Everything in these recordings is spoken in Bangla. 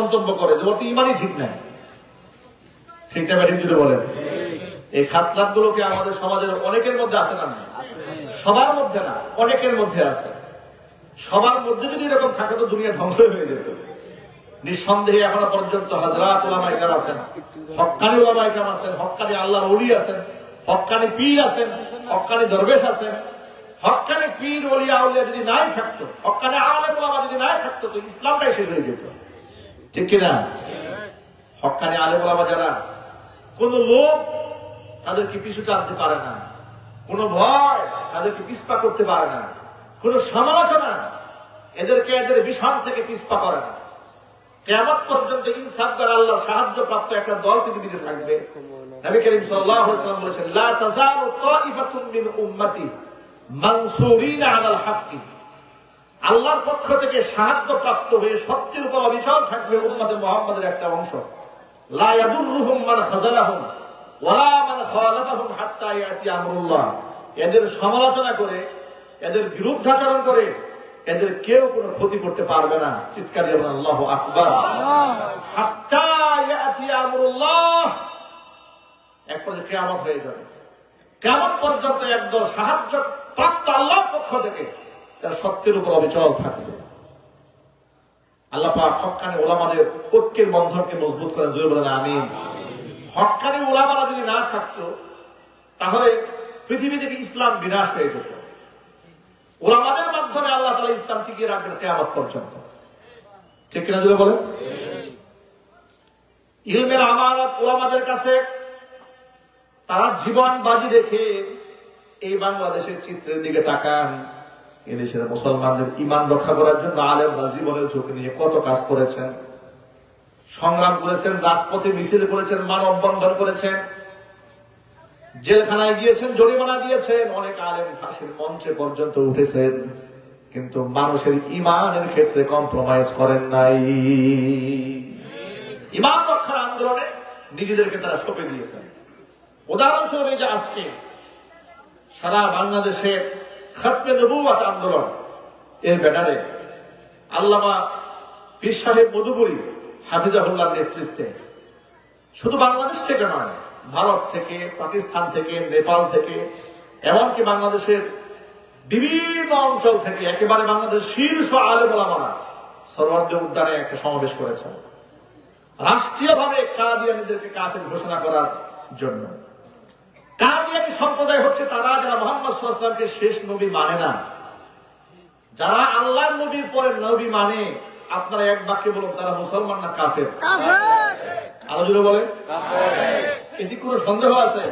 মন্তব্য করে, যে ওর তো ইমানই ঠিক নাই। ঠিকটা ব্যাটিং যদি বলেন। এই খাসলাত গুলোকে আমাদের সমাজের অনেকের মধ্যে আছে না সবার মধ্যে না, অনেকের মধ্যে আছে। সবার মধ্যে যদি এরকম থাকে তো দুনিয়া ধ্বংস হয়ে যেত। নিঃসন্দেহে এখনও পর্যন্ত হাজরাত আছেন হক্কানি ওলামা আছেন হক্কানি আল্লাহর ওলি আছেন হক্কানি পীর আছেন হক্কানি দরবেশ আছেন। হক্কানি পীর যদি নাই থাকতো হক্কানি আলেম ওলামা যদি নাই থাকতো, তো ইসলামটাই শেষ হয়ে যেত। ঠিক কিনা? হক্কানি আলেম ওলামা যারা কোন লোক তাদেরকে পিছু টানতে পারে না। কোন ভয় তাদেরকে পিছপা করতে পারে না। কোন সমালোচনা এদেরকে এদের বিষণ থেকে পিছপা করে না। কেমন পর্যন্ত ইনসাফ দ্বারা আল্লাহ সাহায্য প্রাপ্ত একটা দল পৃথিবীতে থাকবে। নবী করিম আলাইহি বলেছেন, লা মিন উম্মতি মানসুরিনা আলাল হাক্কি। আল্লাহর পক্ষ থেকে সাহায্য প্রাপ্ত হয়ে সত্যের উপর অবিচল থাকবে উম্মতে মুহাম্মাদের একটা অংশ। এদের সমালোচনা করে, এদের বিরুদ্ধাচরণ করে, এদের কেউ কোনো ক্ষতি করতে পারবে না। চিৎকার দিয়ে বলেন, আল্লাহু আকবার। কিয়ামত হয়ে যাবে। কেমন পর্যন্ত একদল সাহায্য প্রাপ্ত আল্লাহর পক্ষ থেকে তার সত্যের উপর অবিচল থাকবে। আল্লাহ পাক হক্কানি ওলামাদের ঐক্যের বন্ধনকে মজবুত করেন, জোরে বলেন, আমিন। হক্কানি ওলামারা যদি না থাকতো, তাহলে পৃথিবী থেকে ইসলাম বিনাশ হয়ে যেত। ওলামাদের মাধ্যমে আল্লাহ তালা ইসলাম টিকিয়ে রাখবেন কেয়ামত পর্যন্ত। ঠিক কিনা জোরে বলেন? ইলমের আমানত ওলামাদের কাছে, তারা জীবন বাজি রেখে এই বাংলাদেশের চিত্রের দিকে তাকান। এদেশের মুসলমানদের ইমান রক্ষা করার জন্য আলেমরা জীবনের ঝুঁকি নিয়ে কত কাজ করেছেন। সংগ্রাম করেছেন, রাজপথে মিছিল করেছেন মানব বন্ধন করেছেন। জেলখানায় গিয়েছেন, জরিমানা দিয়েছেন, অনেক আলেম ফাঁসির মঞ্চে পর্যন্ত উঠেছেন, কিন্তু মানুষের ইমানের ক্ষেত্রে কম্প্রোমাইজ করেন নাই। ইমান রক্ষার আন্দোলনে নিজেদেরকে তারা সঁপে দিয়েছেন। উদাহরণস্বরূপ এই যে আজকে সারা বাংলাদেশের খাতমে নবুয়াত আন্দোলন। এর ব্যানারে আল্লামা পীর সাহেব মধুপুরী হাফিজাহুল্লার নেতৃত্বে। শুধু বাংলাদেশ থেকে নয়, ভারত থেকে, পাকিস্তান থেকে, নেপাল থেকে, এমনকি বাংলাদেশের বিভিন্ন অঞ্চল থেকে একেবারে বাংলাদেশ শীর্ষ আলেম ওলামারা সর্বার্য উদ্যানে একটা সমাবেশ করেছেন। রাষ্ট্রীয়ভাবে কাদিয়ানিদেরকে কাফের ঘোষণা করার জন্য। কাদিয়ানি সম্প্রদায় হচ্ছে তারা যারা মোহাম্মদ সাল্লামকে শেষ নবী মানে না। যারা আল্লাহর নবীর পরে নবী মানে আপনারা এক বাক্যে বলুন তারা মুসলমান না কাফের? আরও জুড়ে বলে এটি কোনো সন্দেহ আছে?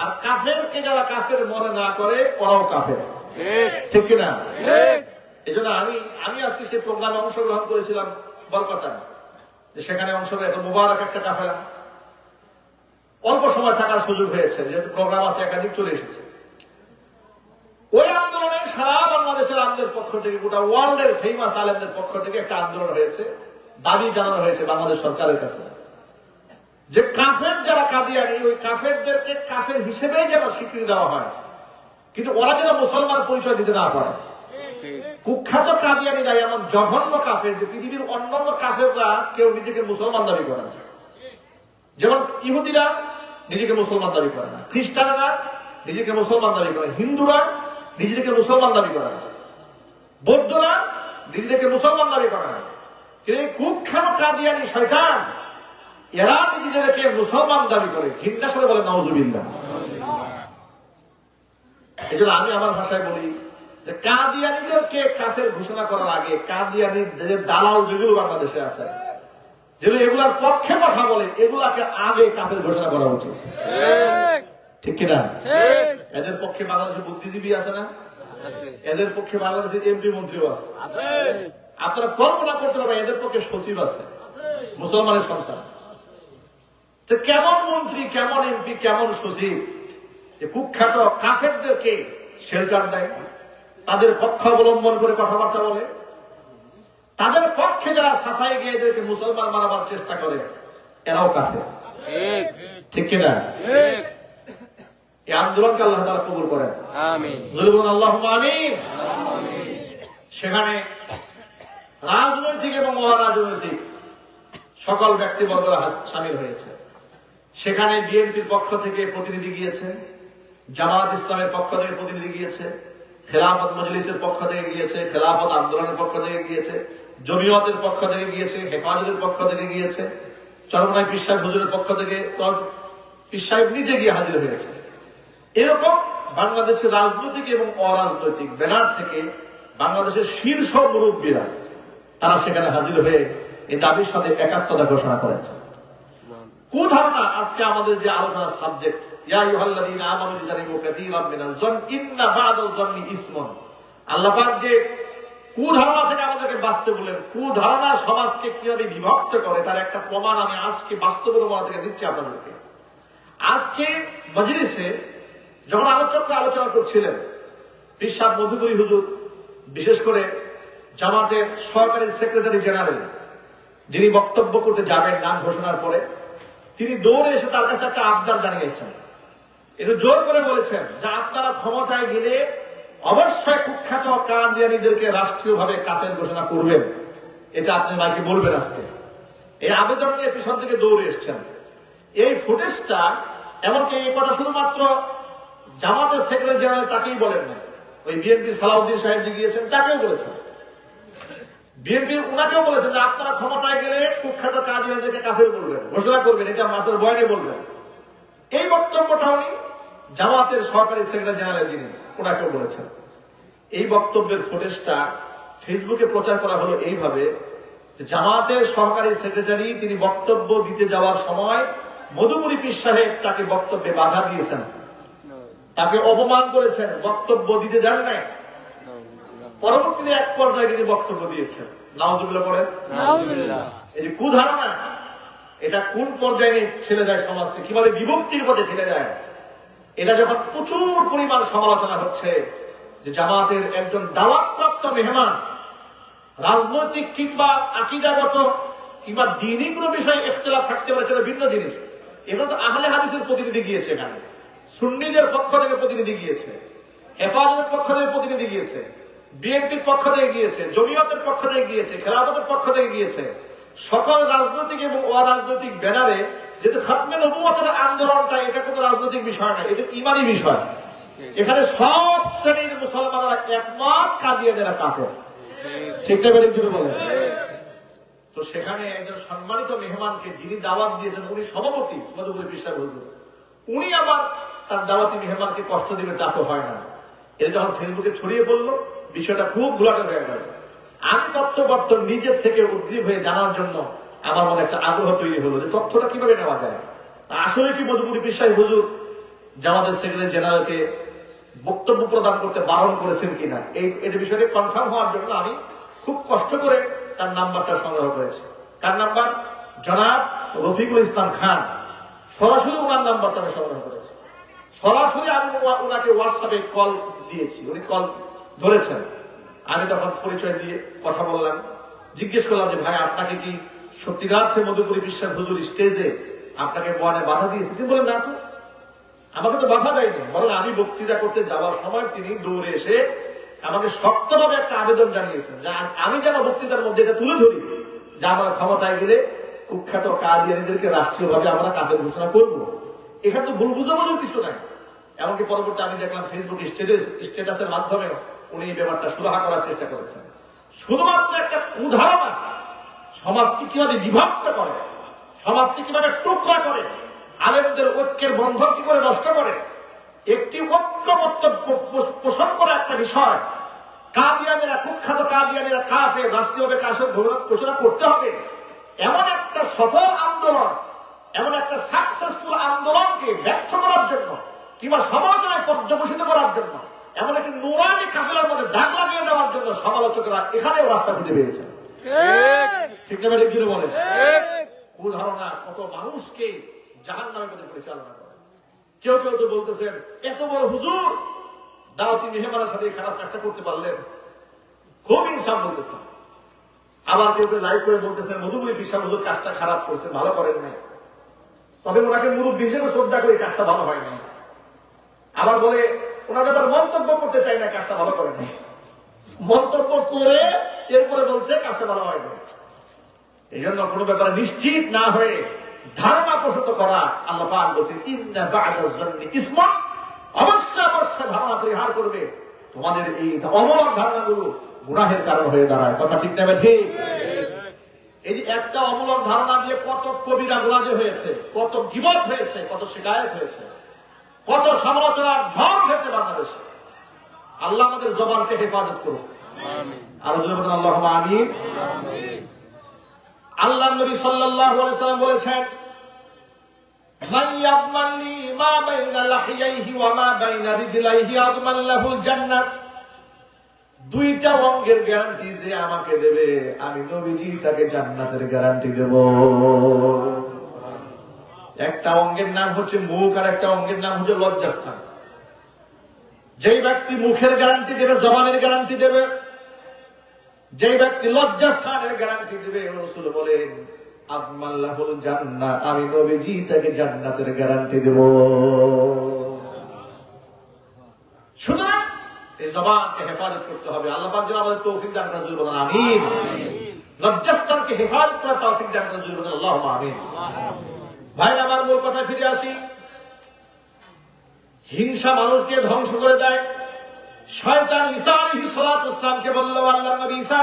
আর কাফেরকে যারা কাফের মনে না করে ওরাও কাফের। ঠিক। কিনা? এই জন্য আমি আমি আজকে সেই প্রোগ্রামে অংশগ্রহণ করেছিলাম বরকতা যে সেখানে অংশগ্রহণ একটা মুবারক একটা কাফেরা অল্প সময় থাকার সুযোগ হয়েছে, যেহেতু প্রোগ্রাম আছে, একাধিক চলে এসেছে। ওই আন্দোলনে সারা বাংলাদেশের আলেমদের পক্ষ থেকে, গোটা ওয়ার্ল্ডের ফেমাস আলেমদের পক্ষ থেকে একটা আন্দোলন হয়েছে, দাবি জানানো হয়েছে বাংলাদেশ সরকারের কাছে। যে কাফের যারা কাদিয়ানি, ওই কাফেরদেরকে কাফের হিসেবেই যেন স্বীকৃতি দেওয়া হয়। কিন্তু ওরা যেন মুসলমান পরিচয় দিতে না পারে। কুখ্যাত কাদিয়ানি নাই, এমন জঘন্য কাফের যে পৃথিবীর অন্যান্য কাফেররা কেউ নিজেকে মুসলমান দাবি করে না। যেমন ইহুদিরা নিজেকে মুসলমান দাবি করে না, খ্রিস্টানরা নিজেকে মুসলমান দাবি করে হিন্দুরা নিজেদেরকে মুসলমান দাবি করে না, বৌদ্ধরা নিজেদেরকে মুসলমান দাবি করে না। কিন্তু কুখ্যাত কাদিয়ানি শয়তান, এরা নিজেদেরকে মুসলমান দাবি করে। ঘৃণার সাথে বলে নওজুবিল্লাহ এই জন্য আমি আমার ভাষায় বলি যে, কাদিয়ানিদেরকে কাফের ঘোষণা করার আগে কাদিয়ানির যে দালাল যেগুলো বাংলাদেশে আছে। যেগুলো এগুলার পক্ষে কথা বলে এগুলাকে আগে কাফের ঘোষণা করা উচিত। ঠিক। কিনা? এদের পক্ষে বাংলাদেশের বুদ্ধিজীবী আছে না? এদের পক্ষে বাংলাদেশের এমপি মন্ত্রীও আছে। আপনারা কল্পনা করতে পারবেন এদের পক্ষে সচিব আছে। মুসলমানের সন্তান। তো কেমন মন্ত্রী কেমন এমপি কেমন সচিব? যে কুখ্যাত কাফেরদেরকে শেল্টার দেয় তাদের পক্ষ অবলম্বন করে কথাবার্তা বলে। তাদের পক্ষে যারা সাফাই গিয়ে এদেরকে মুসলমান মারাবার চেষ্টা করে এরাও কাফের। ঠিক। কিনা? এই আন্দোলনকে আল্লাহ তালা কবুল করেন। আল্লাহ আমিন। সেখানে রাজনৈতিক এবং অরাজনৈতিক সকল ব্যক্তিবর্গরা সামিল হয়েছে। সেখানে বিএনপির পক্ষ থেকে প্রতিনিধি গিয়েছে জামাত ইসলামের পক্ষ থেকে প্রতিনিধি গিয়েছে খেলাফত মজলিসের পক্ষ থেকে গিয়েছে খেলাফত আন্দোলনের পক্ষ থেকে গিয়েছে জমিয়তের পক্ষ থেকে গিয়েছে, হেফাজতের পক্ষ থেকে গিয়েছে, চরমনাই পিসাব হুজুরের পক্ষ থেকে পিসাব নিজে গিয়ে হাজির হয়েছে। এরকম বাংলাদেশের রাজনৈতিক এবং অরাজনৈতিক ব্যানার থেকে বাংলাদেশের শীর্ষ মুরব্বীরা, তারা সেখানে হাজির হয়ে এই দাবির সাথে একাত্মতা ঘোষণা করেছে। কুধারণা আজকে আমাদের যে আলোচনার সাবজেক্ট আল্লাহ যে কুধারণা থেকে আমাদেরকে বাঁচতে বলেন। কুধারণা সমাজকে কীভাবে বিভক্ত করে, তার একটা প্রমাণ আমি আজকে বাস্তব প্রমাণ থেকে দিচ্ছি আপনাদেরকে। আজকে মজলিসে যখন আলোচকরা আলোচনা করছিলেন বিশ্বাস মধুপুরী হুজুর, বিশেষ করে জামাতের সহকারী সেক্রেটারি জেনারেল, যিনি বক্তব্য করতে যাবেন নাম ঘোষণার পরে, তিনি দৌড়ে এসে তার কাছে একটা আবদার জানিয়েছেন। একটু জোর করে বলেছেন যে আপনারা ক্ষমতায় গেলে অবশ্যই কুখ্যাত কান্দিয়ানিদেরকে রাষ্ট্রীয়ভাবে কাফের ঘোষণা করবেন। এটা আপনি মাইকে বলবেন আজকে। এই আবেদন নিয়ে পিছন থেকে দৌড়ে এসছেন। এই ফুটেজটা, এমনকি এই কথা শুধুমাত্র জামাতের সেক্রেটারি জেনারেল তাকেই বলেন না ওই বিএনপি সালাউদ্দিন সাহেব যে গিয়েছেন, তাকেও বলেছেন। বিএনপি উনাকেও বলেছেন যে আপনারা ক্ষমতায় গেলে কুখ্যাত কাজীদেরকে কাফের বলবেন। ঘোষণা করবেন, এটা আপনার বয়নে বলবেন। এই বক্তব্যটা উনি জামাতের সরকারি সেক্রেটারি জেনারেল যিনি। ওনাকেও বলেছেন। এই বক্তব্যের ফুটেজটা ফেসবুকে প্রচার করা হলো এইভাবে জামাতের সহকারী সেক্রেটারি তিনি বক্তব্য দিতে যাওয়ার সময় মধুপুরী পীর সাহেব তাকে বক্তব্যে বাধা দিয়েছেন। তাকে অপমান করেছেন বক্তব্য দিতে যান নাই। পরবর্তীতে এক পর্যায়ে তিনি বক্তব্য দিয়েছেন। নাওজুবিল্লাহ পড়েন। এই যে কুধারণা এটা কোন পর্যায়ে ঠেলে যায় সমাজকে? কীভাবে বিভক্তির পথে ঠেলে যায়? এটা যখন প্রচুর পরিমাণ সমালোচনা হচ্ছে যে জামাতের একজন দাওয়াতপ্রাপ্ত মেহমান, রাজনৈতিক কিংবা আকিদাগত কিংবা দিনই কোনো বিষয়ে ইখতলাফ থাকতে পারে, সেটা ভিন্ন জিনিস। এগুলো তো আহলে হাদিসের প্রতিনিধি গিয়েছে এখানে। সুন্নিদের পক্ষ থেকে প্রতিনিধি গিয়েছে। হেফাজতের পক্ষ থেকে প্রতিনিধি গিয়েছে। বিএনপির পক্ষ থেকে গিয়েছে। জমিয়তের পক্ষ থেকে গিয়েছে। খেলাফতের পক্ষ থেকে গিয়েছে। সকল রাজনৈতিক এবং অরাজনৈতিক ব্যানারে যেহেতু খাতমে নবুয়তের আন্দোলনটা এটা কোনো রাজনৈতিক বিষয় না, এটা ইমানি বিষয়। এখানে সব শ্রেণির মুসলমানরা একমত কাদিয়ানেরা কাফের। ঠিকটা বেড়ে যদি বলে তো সেখানে একজন সম্মানিত মেহমানকে যিনি দাওয়াত দিয়েছেন, উনি সভাপতি মধুপুরি বিশ্বাস হুজুর। উনি আবার তার দাওয়াতি মেহমানকে কষ্ট দিবে তা তো হয় না। এটা যখন ফেসবুকে ছড়িয়ে পড়ল, বিষয়টা খুব ঘোলাটে হয়ে গেল। আমি তথ্যপত্র নিজের থেকে উদ্গ্রীব হয়ে জানার জন্য আমার মনে একটা আগ্রহ তৈরি হলো যে তথ্যটা কীভাবে নেওয়া যায়? আসলে কি মধুপুরি বিশ্বাস হুজুর জামাতের সেক্রেটারি জেনারেলকে বক্তব্য প্রদান করতে বারণ করেছেন কিনা? এই, এটা বিষয়টি কনফার্ম হওয়ার জন্য আমি খুব কষ্ট করে তার নাম্বারটা সংগ্রহ করেছি। তার নাম্বার? জনাব রফিকুল ইসলাম খান। সরাসরি ওনার নাম্বারটা আমি সংগ্রহ করেছি। সরাসরি আমি ওনা- ওনাকে হোয়াটসঅ্যাপে কল দিয়েছি। উনি কল ধরেছেন। আমি তখন পরিচয় দিয়ে কথা বললাম। জিজ্ঞেস করলাম যে, ভাই, আপনাকে কি সত্যিকার্থে মধুপুরী বিশ্বাস হুজুর স্টেজে আপনাকে বয়ানে বাধা দিয়েছে। তিনি বলেন না তো, আমাকে তো বাধা দেয়নি। বরং আমি বক্তৃতা করতে যাওয়ার সময় তিনি দৌড়ে এসে আমাকে শক্তভাবে একটা আবেদন জানিয়েছেন যে আমি যেন বক্তৃতার মধ্যে এটা তুলে ধরি যে আমরা ক্ষমতায় গেলে কুখ্যাত কাদিয়ানিদেরকে রাষ্ট্রীয়ভাবে আমরা কাজের ঘোষণা করব। এখানে তো ভুল বুঝাবুঝির কিছু নাই। এমনকি পরবর্তী আমি দেখলাম ফেসবুক স্টেটাস স্ট্যাটাসের মাধ্যমে উনি এই ব্যাপারটা সুরাহা করার চেষ্টা করেছেন। শুধুমাত্র একটা উদাহরণ সমাজকে কীভাবে বিভক্ত করে? সমাজকে কীভাবে টুকরা করে? আলেমদের ঐক্যের বন্ধন কি করে নষ্ট করে? একটি পো- পোষণ করা একটা বিষয়। কাদিয়ানেরা কুখ্যাত কাদিয়ানেরা কাফে রাষ্ট্রীয়ভাবে কাশের ঘোষণা করতে হবে। এমন একটা সফল আন্দোলন, এমন একটা সাকসেসফুল আন্দোলনকে ব্যর্থ করার জন্য কিংবা সমালোচনায় পর্যবেসিত করার জন্য, এমন একটি নুরানি কাফেলার মধ্যে দাগ লাগিয়ে দেওয়ার জন্য সমালোচকরা এখানেও রাস্তা খুঁজে পেয়েছেন। ঠিক না কি বলে। ধারণা কত মানুষকে জাহান নামের মধ্যে পরিচালনা করে। কেউ কেউ তো বলতেছেন এত বড় হুজুর দাওয়াতি মেহমানের সাথে খারাপ কাজটা করতে পারলেন। খুব ইনসান বলতেছেন। আবার কেউ কেউ লাইভ করে বলতেছেন মধুময়ী বিশ্বাস হুজুর কাজটা খারাপ করছেন ভালো করেন নাই। তবে ওনাকে মুরব্বী হিসেবে শ্রদ্ধা করে কাজটা ভালো হয় নাই। আবার বলে ওনার ব্যাপার মন্তব্য করতে চাই না কাজটা ভালো করেন নাই। মন্তব্য করে এরপরে বলছে, কাছে ভালো হয় নাই এই জন্য কোনো ব্যাপারে নিশ্চিত না হয়ে ধারণা প্রসূত করা আল্লাহ পাক বলছেন, ইন্না বা'দা যন্নি ইসমা। অবশ্যই অবশ্যই ধারণা পরিহার করবে। তোমাদের এই অমর ধারণাগুলো গুনাহের কারণ হয়ে দাঁড়ায়। কথা ঠিক নেবে ঠিক এই যে একটা অমূলক ধারণা দিয়ে কত কবিরা গোলাজে হয়েছে, কত গিবত হয়েছে, কত শিকায়ত হয়েছে, কত সমালোচনার ঝড় হয়েছে বাংলাদেশে। আল্লাহ আমাদের জবানকে হেফাজত করুন আরও জোরে বলেন আল্লাহ আমিন। আল্লাহ নবী সাল্লাল্লাহু আলাইহি সাল্লাম বলেছেন মান ইয়াদমান মা বাইনা লাহিয়াইহি ওয়া মা বাইনা রিজলাইহি আদমান লাহুল জান্নাহ। দুইটা অঙ্গের গ্যারান্টি যে আমাকে দেবে আমি নবীজি তাকে জান্নাতের গ্যারান্টি দেব। একটা অঙ্গের নাম হচ্ছে মুখ আর একটা অঙ্গের নাম হচ্ছে লজ্জাস্থান। যেই ব্যক্তি মুখের গ্যারান্টি দেবে, জবানের গ্যারান্টি দেবে, যেই ব্যক্তি লজ্জাস্থানের গ্যারান্টি দেবে রসুল বলেন আদমাল্লাহুল জান্নাত, আমি নবীজি তাকে জান্নাতের গ্যারান্টি দেব। সুতরাং এই জবানকে হেফাজত করতে হবে। আল্লাহ পাক যেন আমাদের তৌফিক দান আমিন। হেফাজত করার তৌফিক দান আল্লাহ আমিন। ভাই আমার মূল কথায় ফিরে আসি। হিংসা মানুষকে ধ্বংস করে দেয়। শয়তান ঈসা আলাইহিস সালাতু ওয়াসসালামকে বলল আল্লাহ নবী ঈসা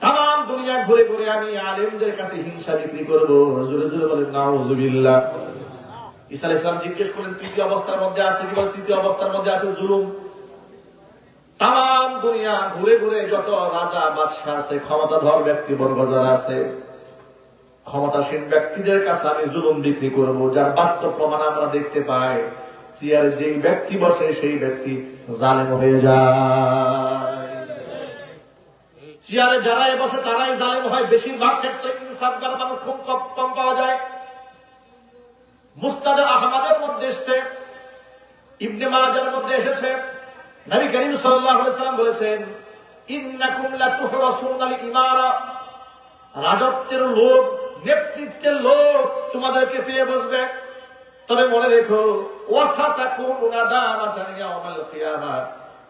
তাম দুনিয়া ঘুরে ঘুরে আমি আলেমদের কাছে হিংসা বিক্রি করব। জোরে জোরে বলেন, নাউজুবিল্লাহ। ঈসা আলাইহিস সালাম জিজ্ঞেস করলেন, তৃতীয় অবস্থার মধ্যে আছে কি তৃতীয় অবস্থার মধ্যে আছে জুলুম? তাম দুনিয়া ঘুরে ঘুরে যত রাজা, বাদশাহ আছে, ক্ষমতাধর ব্যক্তিবর্গ যারা আছে, ক্ষমতাসীন ব্যক্তিদের কাছে আমি জুলুম বিক্রি করব, যার বাস্তব প্রমাণ আমরা দেখতে পাই। চেয়ারে যেই ব্যক্তি বসে, সেই ব্যক্তি জালেম হয়ে যায়। চেয়ারে যারাই বসে, তারাই জালেম হয়। বেশিরভাগ ক্ষেত্রে ইনসাফগার মানুষ খুব কম কম পাওয়া যায়। মুস্তাদে আহমদের মধ্যে এসছে, ইবনে মাজার মধ্যে এসেছে। নবী করিম সাল্লাম বলেছেন রাজত্বের লোক নেতৃত্বের লোক তোমাদেরকে পেয়ে বসবে। তবে মনে রেখো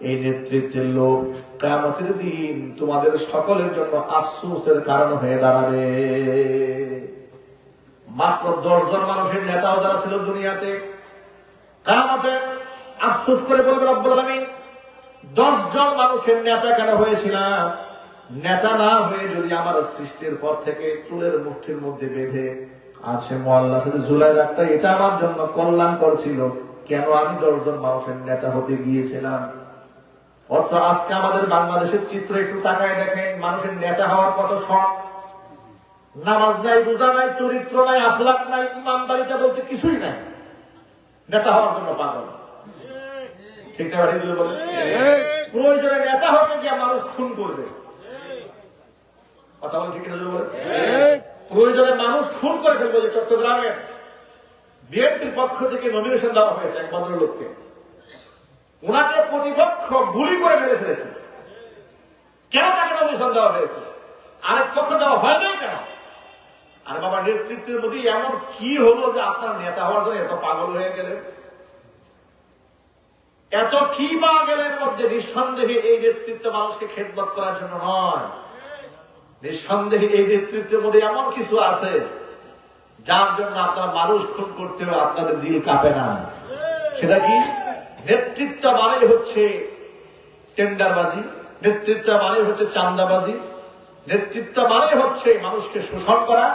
এই নেতৃত্বের লোক কামতের দিন তোমাদের সকলের জন্য আফসোসের কারণ হয়ে দাঁড়াবে। মাত্র দশজন মানুষের নেতাও যারা ছিল দুনিয়াতে কামতে আফসোস করে বলবে রব্বুল আলামিন, দশজন মানুষের নেতা কেন হয়েছিলাম? নেতা না হয়ে যদি আমার সৃষ্টির পর থেকে চুলের মুঠির মধ্যে বেঁধে মোয়াল্লার সাথে ঝুলাই রাখতে এটা আমার জন্য কল্যাণ করছিল। কেন আমি দশজন মানুষের নেতা হতে গিয়েছিলাম? অর্থ আজকে আমাদের বাংলাদেশের চিত্র একটু তাকায় দেখেন, মানুষের নেতা হওয়ার কত শখ। নামাজ নাই, রোজা নাই, চরিত্র নাই আখলাক নাই, ইমানদারিতা বলতে কিছুই নাই। নেতা হওয়ার জন্য পাগল। প্রয়োজনে নেতা হতে গিয়ে মানুষ খুন করবে। কথা বলেন ঠিক বলে প্রয়োজনে মানুষ খুন করে ফেলবে যে চট্টগ্রামে বিএনপির পক্ষ থেকে নমিনেশন দেওয়া হয়েছে এক ভদ্রলোককে ওনাকে প্রতিপক্ষ গুলি করে মেরে ফেলেছে। কেন তাকে নমিনেশন দেওয়া হয়েছে? আরেক পক্ষ দেওয়া হয় নাই কেন? আর বাবা, নেতৃত্বের মধ্যে এমন কি হলো যে আপনার নেতা হওয়ার জন্য এত পাগল হয়ে গেলেন? এত কি পাওয়া গেলেন মধ্যে? নিঃসন্দেহে এই নেতৃত্ব মানুষকে খেদমত করার জন্য নয়। নিঃসন্দেহে এই নেতৃত্বের মধ্যে এমন কিছু আছে যার জন্য আপনার মানুষ খুন করতে হবে আপনাদের দিল কাঁপে না। সেটা কি? নেতৃত্ব মানে হচ্ছে টেন্ডারবাজি নেতৃত্ব মানে হচ্ছে চান্দাবাজি নেতৃত্ব মানে হচ্ছে মানুষকে শোষণ করা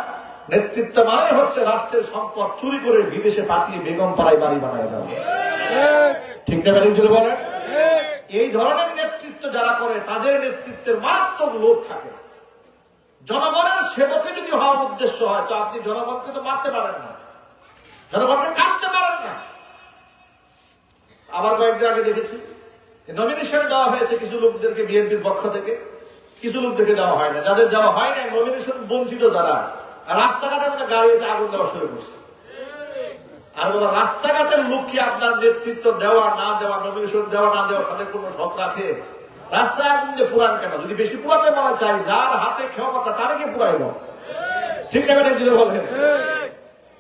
নেতৃত্ব মানে হচ্ছে রাষ্ট্রের সম্পদ চুরি করে বিদেশে পাঠিয়ে বেগম পাড়ায় বাড়ি বানায় দেওয়া। ঠিক না বলেন? এই ধরনের নেতৃত্ব যারা করে তাদের নেতৃত্বের মারাত্মক লোক থাকে। জনগণের সেবকে যদি হওয়ার উদ্দেশ্য হয়, তো আপনি জনগণকে তো মারতে পারেন না। জনগণকে কাটতে পারেন না। আবার কয়েকদিন আগে দেখেছি নমিনেশন দেওয়া হয়েছে কিছু লোকদেরকে বিএনপির পক্ষ থেকে। কিছু লোকদেরকে দেওয়া হয় না। যাদের দেওয়া হয় না নমিনেশন বঞ্চিত যারা রাস্তাঘাটের মধ্যে গাড়িতে আগুন দেওয়া শুরু করছে। আর বলো, রাস্তাঘাটের লোক কি আপনার নেতৃত্ব দেওয়া, না দেওয়া নমিনেশন দেওয়া, না দেওয়ার সাথে কোনো শখ রাখে? রাস্তায় পুরান কেন? যদি বেশি পুরাতে বলা চাই যার হাতে ক্ষমতা তাদেরকে পুরাই দাও ঠিক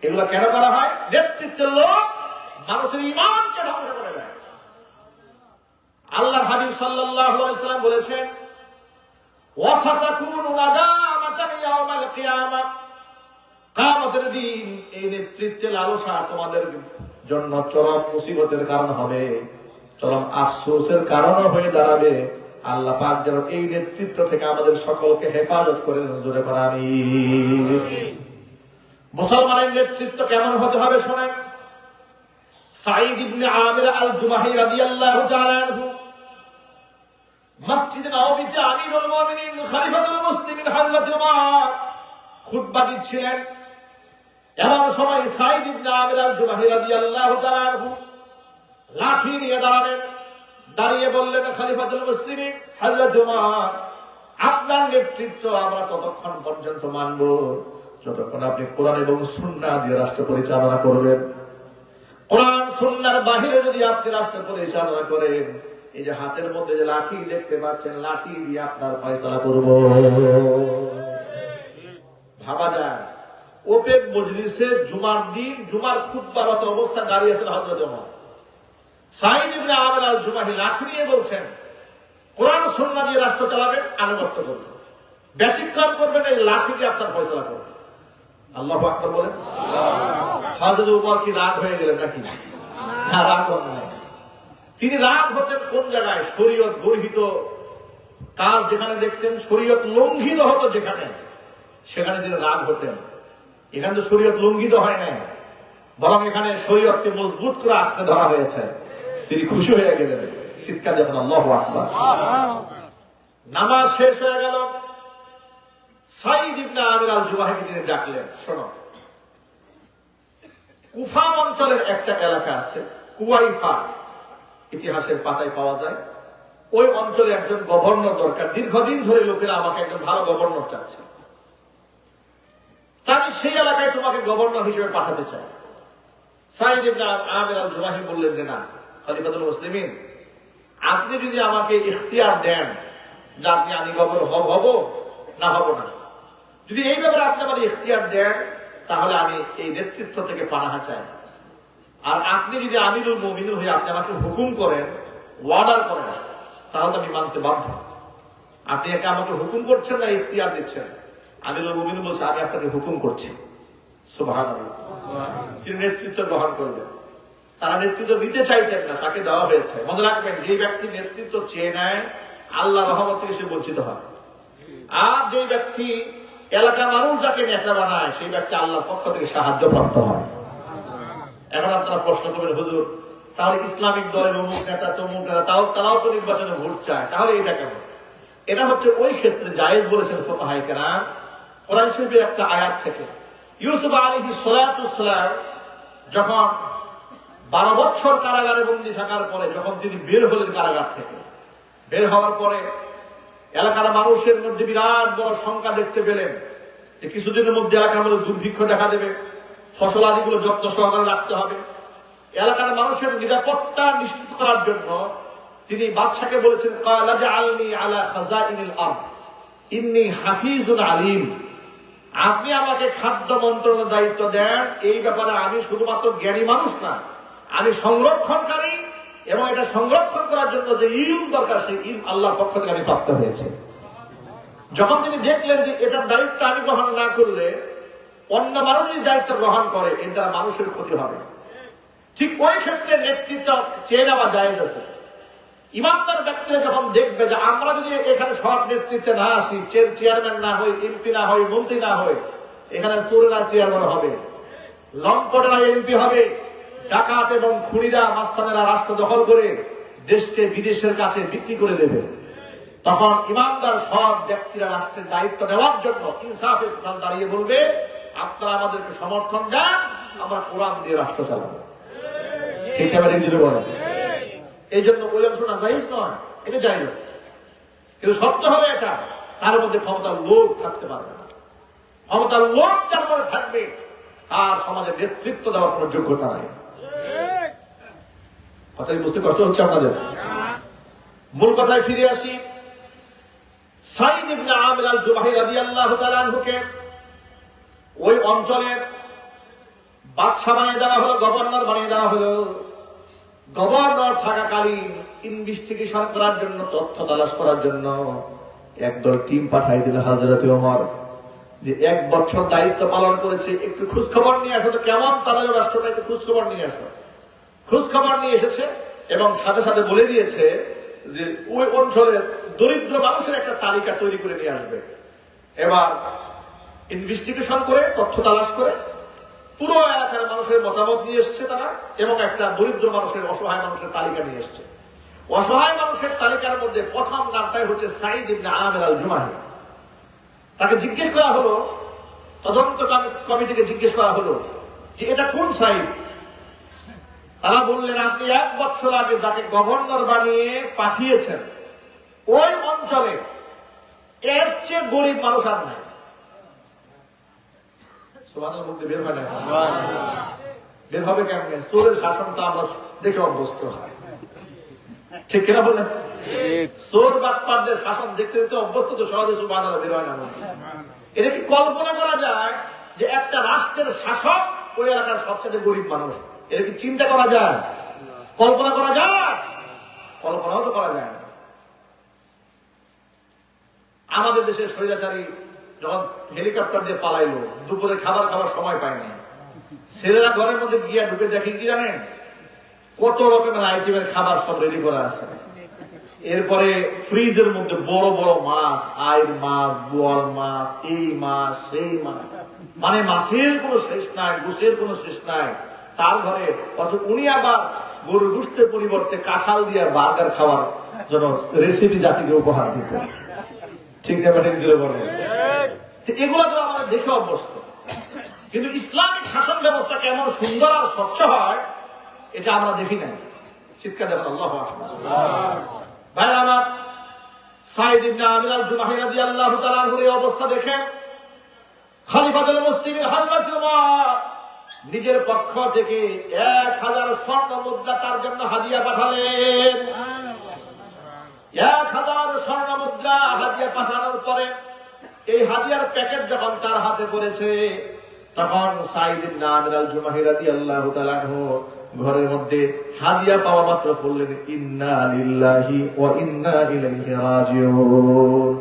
এগুলো কেন করা হয়? নেতৃত্বের লোক মানুষের ইমানকে ধ্বংস করে আল্লাহ হাবিব সাল্লাম বলেছেন দিন এই তোমাদের জন্য চরম মুসিবতের কারণ হবে। চরম আফসোসের কারণ হয়ে দাঁড়াবে। আল্লাহ পাক যেন এই নেতৃত্ব থেকে আমাদের সকলকে হেফাজত করে জোরে করা আমি মুসলমানের নেতৃত্ব কেমন হতে হবে শোনেন? সাঈদ ইবনে আমির আল জুমাহি রাদিয়াল্লাহু তাআলা আনহু। মসজিদ নববীতে আমিরুল মুমিনিন, খলিফাতুল মুসলিমিন হযরত ওমর খুতবা দিচ্ছিলেন। এমন সময় সাঈদ ইবনে আমির আল জুমাহি রাদিয়াল্লাহু তাআলা আনহু লাঠি নিয়ে দাঁড়ালেন। দাঁড়িয়ে বললেন, খলিফাতুল মুসলিমিন হযরত ওমর আপনার নেতৃত্ব আমরা ততক্ষণ পর্যন্ত মানব। যতক্ষণ আপনি কোরআন এবং সুন্নাহ দিয়ে রাষ্ট্র পরিচালনা করবেন। কোরআন সুন্নার বাহিরে যদি আপনি রাষ্ট্র পরিচালনা করেন, এই যে হাতের মধ্যে যে লাঠি দেখতে পাচ্ছেন, লাঠি দিয়ে আপনার ফয়সলা করব। ভাবা যায় ওপেক মজলিসে জুমার দিন, জুমার খুতবারত অবস্থা দাঁড়িয়ে আছেন হজরত ওমর সাইদ ইবনে আমির আল জুমাহি লাঠি নিয়ে বলছেন কোরআন সুন্নাহ দিয়ে রাষ্ট্র চালাবেন আনুগত্য করবেন ব্যতিক্রম করবেন এই লাঠি আপনার ফয়সলা করবেন আল্লাহ আকবর বলেন? হজরত উপর কি রাগ হয়ে গেলেন নাকি? না রাগ হন তিনি রাগ হতেন কোন জায়গায়? শরীয়ত গর্হিত। কাজ যেখানে দেখতেন শরীয়ত লঙ্ঘিত হতো যেখানে সেখানে তিনি রাগ হতেন। এখানে তো শরীয়ত লঙ্ঘিত হয় নাই। বরং এখানে শরীয়তকে মজবুত করে আঁকড়ে ধরা হয়েছে। তিনি খুশি হয়ে গেলেন। চিৎকার যখন আল্লাহ আকবার। নামাজ শেষ হয়ে গেল। সাইদ ইবনে আমির আল জুবাহিকে তিনি ডাকলেন, শোনো, কুফা অঞ্চলের একটা এলাকা আছে, কুয়াইফা, ইতিহাসের পাতায় পাওয়া যায়। ওই অঞ্চলে একজন গভর্নর দরকার। দীর্ঘদিন ধরে লোকেরা আমাকে একজন ভালো গভর্নর চাচ্ছে। আমি সেই এলাকায় তোমাকে গভর্নর হিসেবে পাঠাতে চাই। সাইদ ইবনে আমির আল জুবাহি বললেন যে না খলিফাতুল মুসলিমিন। আপনি যদি আমাকে ইখতিয়ার দেন যে আপনি আমি গভর্নর হব না হব না, যদি এই ব্যাপারে আপনি আমার ইখতিয়ার দেন, তাহলে আমি এই নেতৃত্ব থেকে পানাহা চাই। আর আপনি যদি আমিরুল মমিনুল হয়ে আপনি আমাকে হুকুম করেন ওয়ার্ডার করেন, তাহলে আমি মানতে বাধ্য। আপনি একা আমাকে হুকুম করছেন না, ইখতিয়ার দিচ্ছেন। আমিরুল মমিনুল বলছে, আমি আপনাকে হুকুম করছি। সুভান তিনি নেতৃত্ব গ্রহণ করবেন তারা নেতৃত্ব দিতে চাইতেন না, তাকে দেওয়া হয়েছে। মনে রাখবেন যে ব্যক্তি নেতৃত্ব চেয়ে নেয়, আল্লাহ রহমত থেকে সে বঞ্চিত হয়। আর যে ব্যক্তি এলাকার মানুষ যাকে নেতা বানায়, সেই ব্যক্তি আল্লাহর পক্ষ থেকে সাহায্য প্রাপ্ত হয়। এখন আপনারা প্রশ্ন করবেন, হুজুর, তাহলে ইসলামিক দলের অমুক নেতা, তমুক নেতা, তাও তারাও তো নির্বাচনে ভোট চায়, তাহলে এটা কেমন? এটা হচ্ছে ওই ক্ষেত্রে জায়েজ বলেছেন ফোকাহাই কেনা কোরআন শরীফের একটা আয়াত থেকে, ইউসুফ আলী সালাম যখন বারো বছর কারাগারে বন্দী থাকার পরে, যখন তিনি বের হলেন কারাগার থেকে, বের হওয়ার পরে এলাকার মানুষের মধ্যে বিরাট বড় সংখ্যা দেখতে পেলেন। কিছুদিনের মধ্যে এলাকার মধ্যে দুর্ভিক্ষ দেখা দেবে, ফসল আদিগুলো যত্ন সহকারে রাখতে হবে। এলাকার মানুষের নিরাপত্তা নিশ্চিত করার জন্য তিনি বাদশাকে বলেছেন, "কালা জাআলনি আলা ইন্নী হাফিজুন আলিম। আপনি আমাকে খাদ্য মন্ত্রণের দায়িত্ব দেন, এই ব্যাপারে আমি শুধুমাত্র জ্ঞানী মানুষ না আমি সংরক্ষণকারী এবং এটা সংরক্ষণ করার জন্য যে ইলম দরকার, সেই ইলম আল্লাহর পক্ষ থেকে আমি প্রাপ্ত হয়েছে। যখন তিনি দেখলেন যে এটার দায়িত্ব আমি গ্রহণ না করলে অন্য মানুষ দায়িত্ব গ্রহণ করে, এর দ্বারা মানুষের ক্ষতি হবে। ঠিক ওই ক্ষেত্রে নেতৃত্ব চেয়ে নেওয়া যায় আছে। ইমানদার ব্যক্তিরা যখন দেখবে যে আমরা যদি এখানে সব নেতৃত্বে না আসি চেয়ারম্যান না হই, এমপি না হই, মন্ত্রী না হই, এখানে চোরেরা চেয়ারম্যান হবে, লম্পটেরা এমপি হবে ডাকাত এবং খুনিরা মাস্তানেরা রাষ্ট্র দখল করে দেশকে বিদেশের কাছে বিক্রি করে দেবে। তখন ইমানদার সৎ ব্যক্তিরা রাষ্ট্রের দায়িত্ব নেওয়ার জন্য ইনসাফের স্থান দাঁড়িয়ে বলবে, আপনারা আমাদেরকে সমর্থন দেন, আমরা কোরআন দিয়ে রাষ্ট্র চালাবো। ঠিক আছে যদি বলেন। এই জন্য ওই অংশটা জাহিজ নয়, এটা জাহিজ কিন্তু সত্য হবে এটা, তার মধ্যে ক্ষমতার লোভ থাকতে পারবে না। ক্ষমতার লোভ যার থাকবে, তার সমাজে নেতৃত্ব দেওয়ার কোন যোগ্যতা নাই। কথা বুঝতে কষ্ট হচ্ছে আপনাদের। মূল কথায় ফিরে আসি। সাইদ ইবনে আল জুবাহি রাদিয়াল্লাহু তাআলা আনহুকে ওই অঞ্চলের বাদশা বানিয়ে দেওয়া হলো, গভর্নর বানিয়ে দেওয়া হলো। গভর্নর থাকাকালীন ইনভেস্টিগেশন করার জন্য, তথ্য তালাশ করার জন্য একদল টিম পাঠাই দিল হাজরত ওমর। যে এক বছর দায়িত্ব পালন করেছে, একটু খোঁজ খবর নিয়ে আসো তো কেমন তাদের রাষ্ট্রটা একটু খোঁজ খবর নিয়ে আসো। খোঁজ খবর নিয়ে এসেছে এবং সাথে সাথে বলে দিয়েছে যে ওই অঞ্চলের দরিদ্র মানুষের একটা তালিকা তৈরি করে নিয়ে আসবে। এবার ইনভেস্টিগেশন করে, তথ্য তালাশ করে, পুরো এলাকার মানুষের মতামত নিয়ে এসছে তারা এবং একটা দরিদ্র মানুষের, অসহায় মানুষের তালিকা নিয়ে এসছে। অসহায় মানুষের তালিকার মধ্যে প্রথম নামটাই হচ্ছে সাইদ ইবনে আমের আল জুমাহি তাকে জিজ্ঞেস করা হলো তদন্ত কমি- কমিটিকে জিজ্ঞেস করা হলো যে এটা কোন সাইড তারা বললেন, আপনি এক বছর আগে যাকে গভর্নর বানিয়ে পাঠিয়েছেন, ওই অঞ্চলে এর চেয়ে গরিব মানুষ আর নাই। বের হবে কেমন? চোরের শাসনটা আমরা দেখে অভ্যস্ত। হয় ঠিক কিনা বললেন? কল্পনা করা যায় যে একটা রাষ্ট্রের শাসক ওই এলাকার সবচেয়ে গরিব মানুষ? চিন্তা করা যায়? কল্পনা করা যায়? কল্পনাও তো করা যায় আমাদের দেশের স্বৈরাচারী যখন হেলিকপ্টার দিয়ে পালাইলো, দুপুরে খাবার খাবার সময় পায়নি ছেলেরা ঘরের মধ্যে গিয়া ঢুকে দেখে কি জানেন? কত রকমের আইটেমের খাবার সব রেডি করা আছে। এরপরে ফ্রিজের মধ্যে বড় বড় মাছ, আইর মাছ, বোয়াল মাছ, এই মাছ, সেই মাছ। মানে মাছের কোনো শেষ নাই গোসের কোনো শেষ নাই। তার ঘরে অথচ উনি আবার গরুর গুস্তের পরিবর্তে কাঁঠাল দিয়ে বার্গার খাওয়ার জন্য রেসিপি জাতিকে উপহার দিত ঠিক না ঠিক জুড়ে বলে এগুলো তো আমরা দেখে অভ্যস্ত। কিন্তু ইসলামিক শাসন ব্যবস্থা কেমন সুন্দর আর স্বচ্ছ হয়, এটা আমরা দেখি নাই। চিৎকার দেখেন আল্লাহ। অবস্থা দেখে নিজের পক্ষ থেকে এক হাজার স্বর্ণ মুদ্রা তার জন্য হাদিয়া পাঠালেন। এক হাজার স্বর্ণ মুদ্রা হাদিয়া পাঠানোর পরে এই হাদিয়ার প্যাকেট যখন তার হাতে পড়েছে তখন সাইদ ইবনে আমির আল জুমাহি রাদিয়াল্লাহু তাআলা ঘরের মধ্যে হাদিয়া পাওয়া মাত্র বললেন ইন্না লিল্লাহি ওয়া ইন্না ইলাইহি রাজিউন।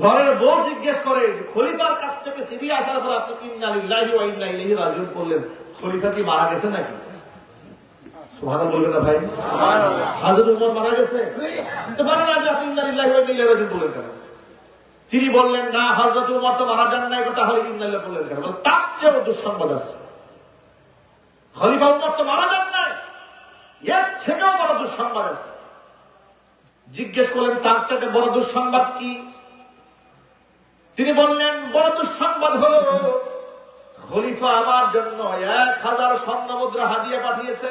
ঘরের বউ জিজ্ঞেস করে খলিফার কাছ থেকে চিঠি আসার পর আপনি ইন্না লিল্লাহি ওয়া ইন্না ইলাইহি রাজিউন বললেন খলিফা কি মারা গেছে নাকি? সুবহানাল্লাহ না ভাই। হাজরত উমর মারা গেছে? তো মারা না আপনি ইন্না লিল্লাহি ওয়া ইন্না ইলাইহি রাজিউন বললেন কেন? তিনি বললেন, না হজরত উমর তো মারা যান নাই কথা তাহলে ইন্নাল্লাহ বললেন কেন? তার চেয়েও দুঃসংবাদ আছে। খলিফা উমর তো মারা যান নাই, এর থেকেও বড় দুঃসংবাদ আছে। জিজ্ঞেস করলেন, তার চেয়ে বড় দুঃসংবাদ কি? তিনি বললেন, বড় দুঃসংবাদ হলো, খলিফা আমার জন্য এক হাজার স্বর্ণ মুদ্রা হাদিয়ে পাঠিয়েছে।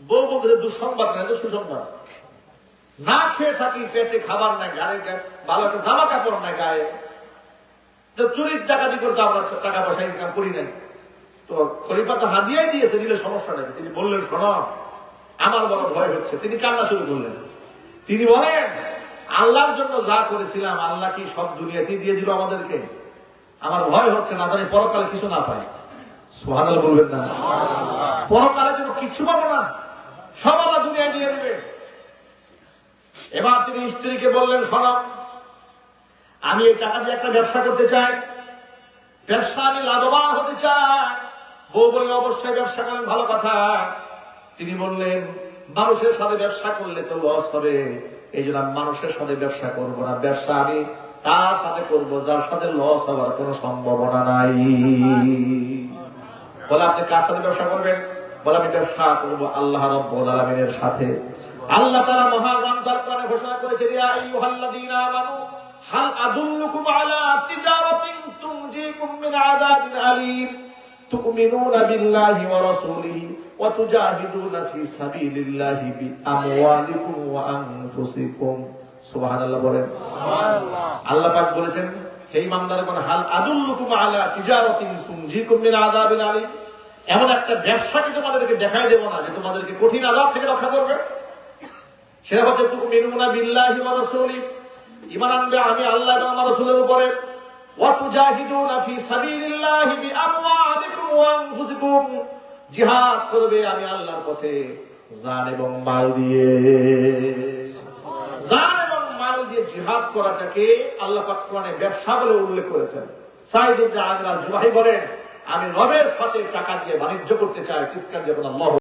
বউ বলতে দুঃসংবাদ না সুসংবাদ। না খেয়ে থাকি পেটে খাবার নাই গায়ে- ভালো একটা জামা কাপড় নাই গায়ে। তো চুরির ডাকাতি করতে আমরা টাকা পয়সা ইনকাম করি নাই। তো খলিফা তো হাদিয়াই দিয়েছে দিলে সমস্যা নেই। তিনি বললেন শোনো আমার বড় ভয় হচ্ছে। তিনি কান্না শুরু করলেন। তিনি বলেন আল্লাহর জন্য যা করেছিলাম আল্লাহ কি সব দুনিয়াতেই দিয়ে দিল আমাদেরকে? আমার ভয় হচ্ছে না জানি পরকালে কিছু না পাই। সোহানাল বলবেন না। পরকালে যেন কিছু পাবো না সব আল্লাহ দুনিয়ায় দিয়ে দেবে। এবার তিনি স্ত্রীকে বললেন, শোনো, আমি এই টাকা দিয়ে একটা ব্যবসা করতে চাই। ব্যবসা আমি লাভবান হতে চাই। বউ বললে, অবশ্যই ব্যবসা করেন, ভালো কথা। তিনি বললেন, মানুষের সাথে ব্যবসা করলে তো লস হবে। এই জন্য মানুষের সাথে ব্যবসা করব না। ব্যবসা আমি তার সাথে করব, যার সাথে লস হওয়ার কোনো সম্ভাবনা নাই। বলে, আপনি কার সাথে ব্যবসা করবেন? বলে, আমি ব্যবসা করব আল্লাহ রব্বুল আলামিনের সাথে। আল্লাহ তাআলা তার কোরআনে ঘোষণা করেছে ইয়া আইয়ুহাল্লাযীনা আমানু হাল আদুল্লুকুম আলা তিজারাতিন তুনজিকুম মিন আযাবিন আলীম তুমিনুনা বিল্লাহি ওয়া রাসূলিহি ওয়া তুজাহিদুনা ফি সাবিলিল্লাহি বিআমওয়ালিকুম ওয়া আনফুসিকুম। সুবহানাল্লাহ বলেন। আল্লাহ পাক বলেছেন হে ইমানদারগণ হাল আদুল্লুকুম আলা তিজারাতিন তুনজিকুম মিন আযাবিন আলীম। এমন একটা ব্যবসা কি তোমাদেরকে দেখাই দেবো না যে তোমাদেরকে কঠিন আযাব থেকে রক্ষা করবে। সেটা হচ্ছে তুমি মিনুনা বিল্লাহি ওয়া রাসূলি। ঈমান আনবে আমি আল্লাহ এবং আমার রাসূলের উপরে। ওয়া তুজাহিদুনা ফি সাবিলিল্লাহি বিআমওয়ালিকুম ওয়া আনফুসিকুম। জিহাদ করবে আমি আল্লাহর পথে। জান এবং মাল দিয়ে। জান এবং মাল দিয়ে জিহাদ করাটাকে আল্লাহ পাক কোরআনে ব্যবসা বলে উল্লেখ করেছেন। সাইদ ইবনে জুবাহি বলেন আমি রবের সাথে টাকা দিয়ে বাণিজ্য করতে চাই। চিৎকার দিয়ে আল্লাহু